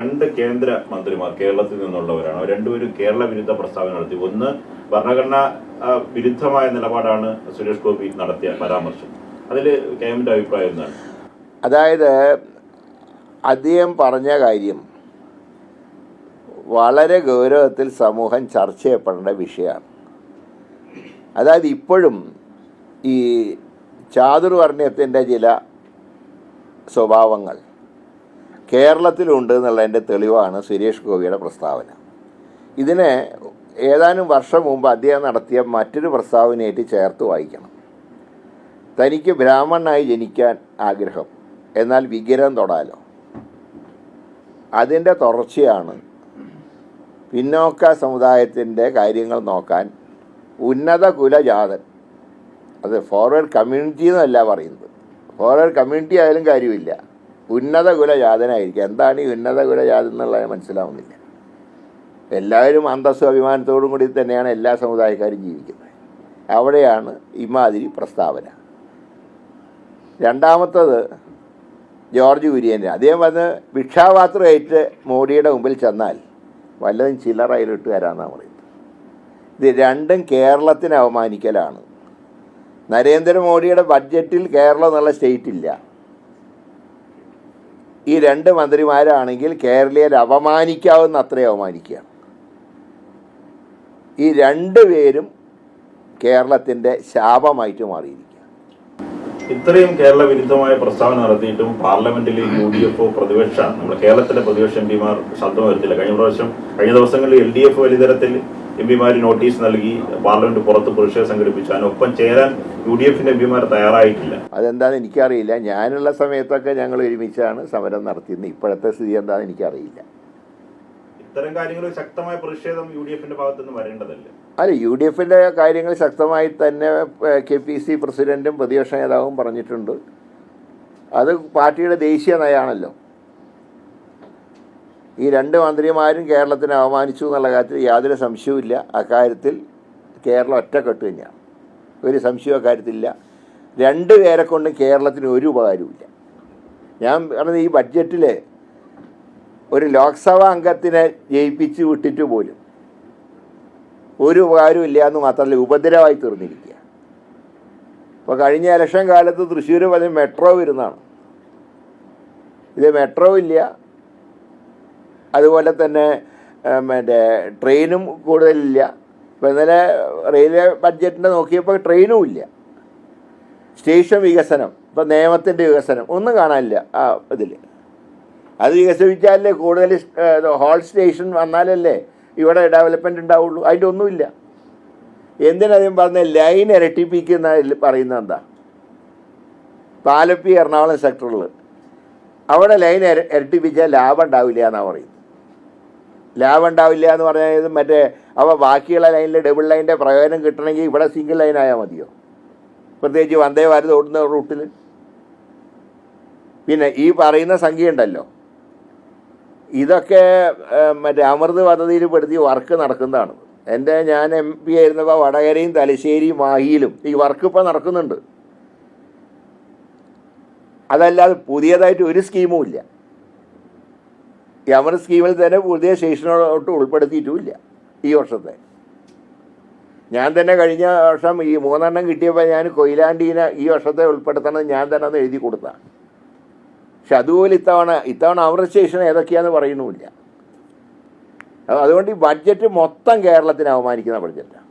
രണ്ട് കേന്ദ്ര മന്ത്രിമാർ കേരളത്തിൽ നിന്നുള്ളവരാണ്. അവർ രണ്ടുപേരും കേരള വിരുദ്ധ പ്രസ്താവന നടത്തി. ഒന്ന് ഭരണഘടനാ വിരുദ്ധമായ നിലപാടാണ് സുരേഷ് ഗോപി നടത്തിയ പരാമർശം. അതിൽ കെ എമ്മിന്റെ അഭിപ്രായം എന്താണ്? അതായത് അദ്ദേഹം പറഞ്ഞ കാര്യം വളരെ ഗൗരവത്തിൽ സമൂഹം ചർച്ച ചെയ്യപ്പെടേണ്ട വിഷയമാണ്. അതായത് ഇപ്പോഴും ഈ ചാതുർവർണയത്തിന്റെ ചില സ്വഭാവങ്ങൾ കേരളത്തിലുണ്ട് എന്നുള്ളതിന്റെ തെളിവാണ് സുരേഷ് ഗോപിയുടെ പ്രസ്താവന. ഇതിനെ ഏതാനും വർഷം മുമ്പ് അദ്ദേഹം നടത്തിയ മറ്റൊരു പ്രസ്താവനയായിട്ട് ചേർത്ത് വായിക്കണം. തനിക്ക് ബ്രാഹ്മണനായി ജനിക്കാൻ ആഗ്രഹം എന്നാൽ വിഗ്രഹം തൊടാലോ? അതിന്റെ തുടർച്ചയാണ് പിന്നോക്ക സമുദായത്തിന്റെ കാര്യങ്ങൾ നോക്കാൻ ഉന്നത കുലജാതൻ അത് ഫോർവേഡ് കമ്മ്യൂണിറ്റി എന്നല്ല പറയുന്നത്. ഫോർവേഡ് കമ്മ്യൂണിറ്റി ആയാലും കാര്യമില്ല. ഉന്നത കുലജാതനായിരിക്കും എന്താണ് ഈ ഉന്നത കുലജാതൻ എന്നുള്ളത് മനസ്സിലാവുന്നില്ല. എല്ലാവരും അന്തസ്സും അഭിമാനത്തോടും കൂടി തന്നെയാണ് എല്ലാ സമുദായക്കാരും ജീവിക്കുന്നത്. അവിടെയാണ് ഇമാതിരി പ്രസ്താവന. രണ്ടാമത്തത് ജോർജ് കുര്യന്റെ. അദ്ദേഹം വന്ന് ഭിക്ഷാപാത്രമായിട്ട് മോഡിയുടെ മുമ്പിൽ ചെന്നാൽ വല്ലതും ചില്ലറയിലിട്ട് തരാമെന്നാണ് പറയുന്നത്. ഇത് രണ്ടും കേരളത്തിന് അവമാനിക്കലാണ് നരേന്ദ്രമോദിയുടെ ബഡ്ജറ്റിൽ കേരളം എന്നുള്ള സ്റ്റേറ്റ് ഇല്ല ഈ രണ്ട് മന്ത്രിമാരാണെങ്കിൽ കേരളീയരെ അപമാനിക്കാവുന്ന അത്രയും അവമാനിക്കുകയാണ്. ഈ രണ്ട് പേരും കേരളത്തിന്റെ ശാപമായിട്ട് മാറിയിരിക്കുക ഇത്രയും കേരള വിരുദ്ധമായ പ്രസ്താവന നടത്തിയിട്ടും പാർലമെന്റിൽ യു ഡി എഫ് പ്രതിപക്ഷ നമ്മുടെ കേരളത്തിലെ പ്രതിപക്ഷ എം പിമാർ ശബ്ദം വരുത്തില്ല കഴിഞ്ഞ പ്രാവശ്യം കഴിഞ്ഞ ദിവസങ്ങളിൽ എൽ ഡി എഫ് വലിയ തരത്തിൽ എം പിമാർ നോട്ടീസ് നൽകി പാർലമെന്റ് പുറത്ത് പ്രതിഷേധം സംഘടിപ്പിച്ചു. അതിനൊപ്പം ചേരാൻ യു ഡി എഫിന്റെ എം പിമാർ തയ്യാറായിട്ടില്ല. അതെന്താണെന്ന് എനിക്കറിയില്ല. ഞാനുള്ള സമയത്തൊക്കെ ഞങ്ങൾ ഒരുമിച്ചാണ് സമരം നടത്തിയിരുന്നത്. ഇപ്പോഴത്തെ സ്ഥിതി എന്താണെന്ന് എനിക്കറിയില്ല. ഇത്തരം കാര്യങ്ങൾ ശക്തമായ പ്രതിഷേധം യു ഡി എഫിന്റെ ഭാഗത്തു നിന്ന് വരേണ്ടതല്ലേ? അല്ല യു ഡി എഫിന്റെ കാര്യങ്ങൾ ശക്തമായി തന്നെ കെ പി സി പ്രസിഡന്റും പ്രതിപക്ഷ നേതാവും പറഞ്ഞിട്ടുണ്ട്. അത് പാർട്ടിയുടെ ദേശീയ നയമാണല്ലോ. ഈ രണ്ട് മന്ത്രിമാരും കേരളത്തിനെ അപമാനിച്ചു എന്നുള്ള കാര്യത്തിൽ യാതൊരു സംശയവുമില്ല അക്കാര്യത്തിൽ കേരളം ഒറ്റക്കെട്ട് തന്നെയാണ്. ഒരു സംശയവും അക്കാര്യത്തിലില്ല. രണ്ട് പേരെ കൊണ്ട് കേരളത്തിന് ഒരു ഉപകാരവുമില്ല ഞാൻ പറഞ്ഞത് ഈ ബഡ്ജറ്റിൽ ഒരു ലോക്സഭാ അംഗത്തിനെ ജയിപ്പിച്ച് വിട്ടിട്ട് പോലും ഒരു ഉപകാരവും ഇല്ല എന്ന് മാത്രമല്ല ഉപദ്രവമായി തീർന്നിരിക്കുക ഇപ്പോൾ കഴിഞ്ഞ ഇലക്ഷൻ കാലത്ത് തൃശ്ശൂർ പറഞ്ഞ് മെട്രോ വരുന്നതാണ് ഇത് മെട്രോ ഇല്ല അതുപോലെ തന്നെ മറ്റേ ട്രെയിനും കൂടുതലില്ല. ഇപ്പോൾ ഇന്നലെ റെയിൽവേ ബഡ്ജറ്റിന്റെ നോക്കിയപ്പോൾ ട്രെയിനും ഇല്ല. സ്റ്റേഷൻ വികസനം ഇപ്പം നിയമത്തിന്റെ വികസനം ഒന്നും കാണാനില്ല ആ ഇതിൽ. അത് വികസിപ്പിച്ചാലല്ലേ കൂടുതൽ ഹോൾ സ്റ്റേഷൻ വന്നാലല്ലേ ഇവിടെ ഡെവലപ്മെന്റ് ഉണ്ടാവുള്ളൂ. അതിന്റെ ഒന്നുമില്ല. എന്തിനധികം പറഞ്ഞ ലൈൻ ഇരട്ടിപ്പിക്കുന്ന പറയുന്നത് എന്താ? പാലപ്പി എറണാകുളം സെക്ടറിൽ അവിടെ ലൈൻ ഇര- ഇരട്ടിപ്പിച്ചാൽ ലാഭം ഉണ്ടാവില്ല എന്നാണ് പറയുന്നത്. ലാഭം ഉണ്ടാവില്ല എന്ന് പറഞ്ഞത് മറ്റേ അവ ബാക്കിയുള്ള ലൈനിലെ ഡബിൾ ലൈനിന്റെ പ്രയോജനം കിട്ടണമെങ്കിൽ ഇവിടെ സിംഗിൾ ലൈൻ ആയാൽ മതിയോ? പ്രത്യേകിച്ച് വന്ദേ ഭാരത് ഓടുന്ന റൂട്ടിൽ പിന്നെ ഈ പറയുന്ന സംഖ്യ ഉണ്ടല്ലോ. ഇതൊക്കെ മറ്റേ അമൃത് പദ്ധതിയിൽ പെടുത്തി വർക്ക് നടക്കുന്നതാണ്. എന്റെ ഞാൻ എം പി ആയിരുന്നപ്പോൾ വടകരയും തലശ്ശേരിയും മാഹിയിലും ഈ വർക്ക് ഇപ്പോൾ നടക്കുന്നുണ്ട്. അതല്ലാതെ പുതിയതായിട്ട് ഒരു സ്കീമും ഇല്ല. അമൃത് സ്കീമിൽ തന്നെ പുതിയ സ്റ്റേഷനോട്ട് ഉൾപ്പെടുത്തിയിട്ടുമില്ല ഈ വർഷത്തെ. ഞാൻ തന്നെ കഴിഞ്ഞ വർഷം ഈ മൂന്നെണ്ണം കിട്ടിയപ്പോൾ ഞാൻ കൊയിലാണ്ടീനെ ഈ വർഷത്തെ ഉൾപ്പെടുത്തണം ഞാൻ തന്നെ അത് എഴുതി കൊടുത്ത. പക്ഷെ അതുപോലെ ഇത്തവണ ഇത്തവണ അമൃത് സ്റ്റേഷൻ ഏതൊക്കെയാന്ന് പറയുന്നുമില്ല. അതുകൊണ്ട് ഈ ബഡ്ജറ്റ് മൊത്തം കേരളത്തിന് അവമാനിക്കുന്ന ബഡ്ജറ്റാണ്